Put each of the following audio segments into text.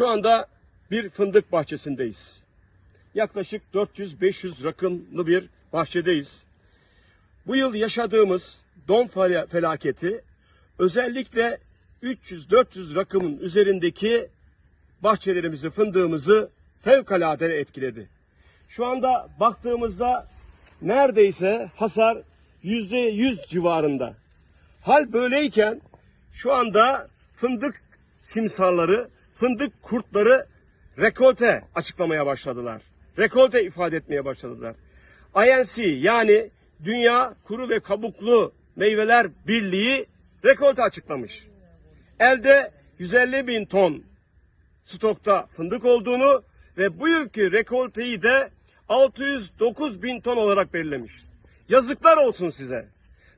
Şu anda bir fındık bahçesindeyiz. Yaklaşık 400-500 rakımlı bir bahçedeyiz. Bu yıl yaşadığımız don fel- felaketi özellikle 300-400 rakımın üzerindeki bahçelerimizi, fındığımızı fevkalade etkiledi. Şu anda baktığımızda neredeyse hasar %100 civarında. Hal böyleyken şu anda fındık simsarları, fındık kurtları rekolte açıklamaya başladılar. Rekolte ifade etmeye başladılar. INC yani Dünya Kuru ve Kabuklu Meyveler Birliği rekolte açıklamış. Elde 150 bin ton stokta fındık olduğunu ve bu yılki rekolteyi de 609 bin ton olarak belirlemiş. Yazıklar olsun size.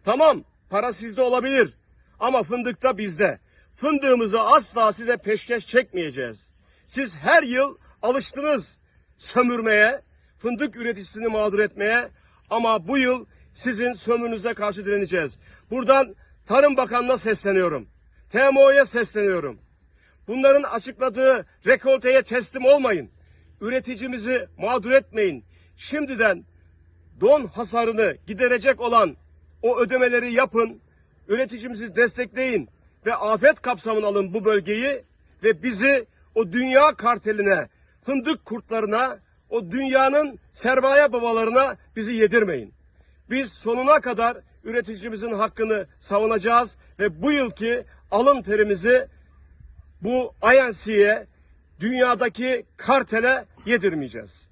Tamam para sizde olabilir ama fındık da bizde. Fındığımızı asla size peşkeş çekmeyeceğiz. Siz her yıl alıştınız sömürmeye, fındık üreticisini mağdur etmeye ama bu yıl sizin sömürünüze karşı direneceğiz. Buradan Tarım Bakanı'na sesleniyorum. TMO'ya sesleniyorum. Bunların açıkladığı rekolteye teslim olmayın. Üreticimizi mağdur etmeyin. Şimdiden don hasarını giderecek olan o ödemeleri yapın. Üreticimizi destekleyin ve afet kapsamına alın bu bölgeyi ve bizi o dünya karteline, fındık kurtlarına, o dünyanın sermaye babalarına bizi yedirmeyin. Biz sonuna kadar üreticimizin hakkını savunacağız ve bu yılki alın terimizi bu INC'ye dünyadaki kartele yedirmeyeceğiz.